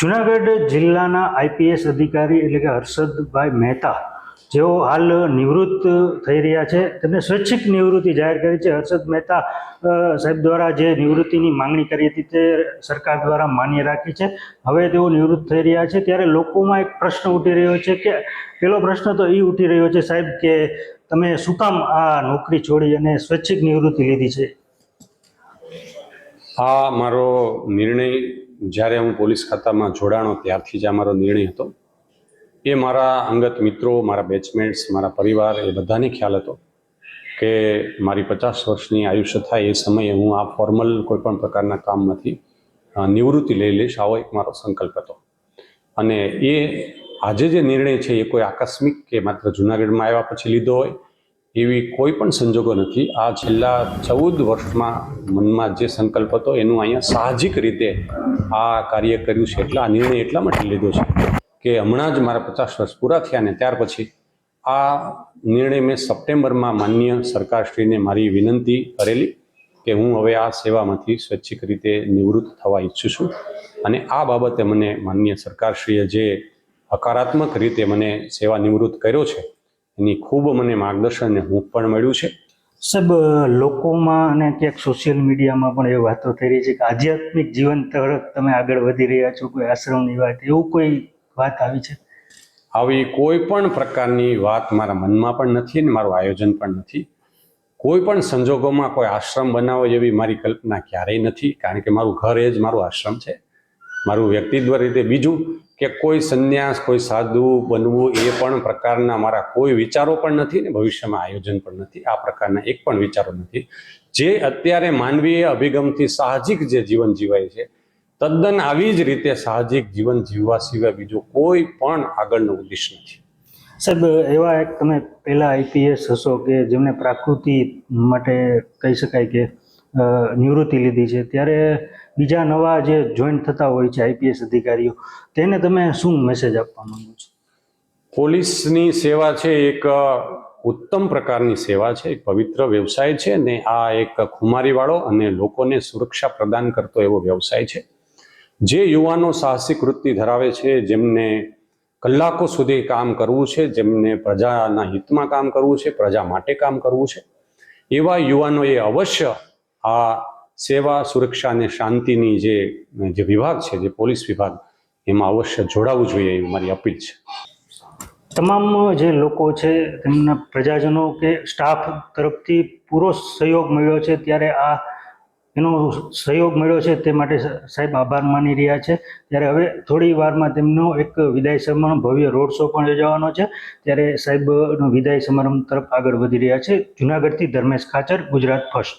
જુનાગઢ જિલ્લાના આઈપીએસ અધિકારી એટલે કે હર્ષદભાઈ મહેતા, જેઓ હાલ નિવૃત્ત થઈ રહ્યા છે. તેમને સ્વૈચ્છિક નિવૃત્તિ જાહેર કરી છે. હર્ષદ મહેતા સાહેબ દ્વારા જે નિવૃત્તિની માંગણી કરી હતી તે સરકાર દ્વારા માન્ય રાખી છે. હવે તેઓ નિવૃત્ત થઈ રહ્યા છે. ત્યારે લોકોમાં એક પ્રશ્ન ઉઠી રહ્યો છે કે, પેલો પ્રશ્ન તો એ ઉઠી રહ્યો છે, સાહેબ, કે તમે શું કામ આ નોકરી છોડી અને સ્વૈચ્છિક નિવૃત્તિ લીધી છે? આ મારો નિર્ણય જ્યારે હું પોલીસ ખાતામાં જોડાણો ત્યારથી જ આ મારો નિર્ણય હતો. એ મારા અંગત મિત્રો, મારા બેચમેટ્સ મારા પરિવાર એ બધાને ખ્યાલ હતો કે મારી પચાસ વર્ષની આયુષ્ય થાય એ સમયે હું આ ફોર્મલ કોઈપણ પ્રકારના કામમાંથી નિવૃત્તિ લઈ લઈશ આવો એક મારો સંકલ્પ હતો. અને એ આજે જે નિર્ણય છે એ કોઈ આકસ્મિક કે માત્ર જુનાગઢમાં આવ્યા પછી લીધો હોય એવી કોઈ પણ સંજોગો નથી. આ છેલ્લા ચૌદ વર્ષમાં મનમાં જે સંકલ્પ હતો, એનું અહીંયા સાહજિક રીતે આ કાર્ય કર્યું છે. એટલે આ નિર્ણય એટલા માટે લીધો છે કે હમણાં જ મારા પચાસ વર્ષ પૂરા થયા ને ત્યાર પછી આ નિર્ણય મેં સપ્ટેમ્બરમાં માન્ય સરકારશ્રીને મારી વિનંતી કરેલી કે હું હવે આ સેવામાંથી સ્વૈચ્છિક રીતે નિવૃત્ત થવા ઈચ્છું છું અને આ બાબતે મને માન્ય સરકારશ્રીએ જે હકારાત્મક રીતે મને સેવા નિવૃત્ત કર્યો છે એની ખૂબ મને માર્ગદર્શન હૂંફ પણ મળ્યું છે. સાહેબ લોકોમાં અને ક્યાંક સોશિયલ મીડિયામાં પણ એ વાતો થઈ રહી છે કે આધ્યાત્મિક જીવન તરફ તમે આગળ વધી રહ્યા છો કોઈ આશ્રમની વાત એવું કોઈ વાત આવી છે? આવી કોઈ પણ પ્રકારની વાત મારા મનમાં પણ નથી અને મારું આયોજન પણ નથી. કોઈ પણ સંજોગોમાં કોઈ આશ્રમ બનાવો જેવી મારી કલ્પના ક્યારેય નથી કારણ કે મારું ઘર એ જ મારું આશ્રમ છે. મારું વ્યક્તિત્વ રીતે બીજું કે કોઈ સંન્યાસ, કોઈ સાધુ બનવું એ પણ પ્રકારના મારા કોઈ વિચારો પણ નથી ને ભવિષ્યમાં આયોજન પણ નથી. આ પ્રકારના એક પણ વિચારો નથી. જે અત્યારે માનવીય અભિગમથી સાહજિક જે જીવન જીવાય છે, તદ્દન આવી જ રીતે સાહજિક જીવન જીવવા સિવાય બીજો કોઈ પણ આગળનો ઉદ્દેશ નથી. સાહેબ, એવા એક તમે પહેલા આઈપીએસ હશો કે જેમને પ્રાકૃતિ માટે કહી શકાય કે નિવૃત્તિ લીધી છે. ત્યારે બીજા નવા જે જોઈન થતા હોય છે આઈપીએસ અધિકારીઓ, તેને તમે શું મેસેજ આપવા માંગો છો? પોલીસની સેવા છે એક ઉત્તમ પ્રકારની સેવા છે. એક પવિત્ર વ્યવસાય છે ને આ એક ખુમારીવાળો અને લોકોને સુરક્ષા પ્રદાન કરતો એવો વ્યવસાય છે. જે યુવાનો સાહસિક વૃત્તિ ધરાવે છે, જેમને કલાકો સુધી કામ કરવું છે, જેમને પ્રજાના હિતમાં કામ કરવું છે, પ્રજા માટે કામ કરવું છે, એવા યુવાનોએ અવશ્ય આ સેવા, સુરક્ષા અને શાંતિની જે જે વિભાગ છે, જે પોલીસ વિભાગ, એમાં અવશ્ય જોડાવવું જોઈએ એવી મારી અપીલ છે. તમામ જે લોકો છે, તેમના પ્રજાજનો કે સ્ટાફ તરફથી પૂરો સહયોગ મળ્યો છે, ત્યારે આ એનો સહયોગ મળ્યો છે, તે માટે સાહેબ આભાર માની રહ્યા છે. ત્યારે હવે થોડી વારમાં તેમનો એક વિદાય સમારંભ, ભવ્ય રોડ શો પણ યોજાવાનો છે. ત્યારે સાહેબનો વિદાય સમારંભ તરફ આગળ વધી રહ્યા છે. જુનાગઢથી ધર્મેશ ખાચર, ગુજરાત ફર્સ્ટ.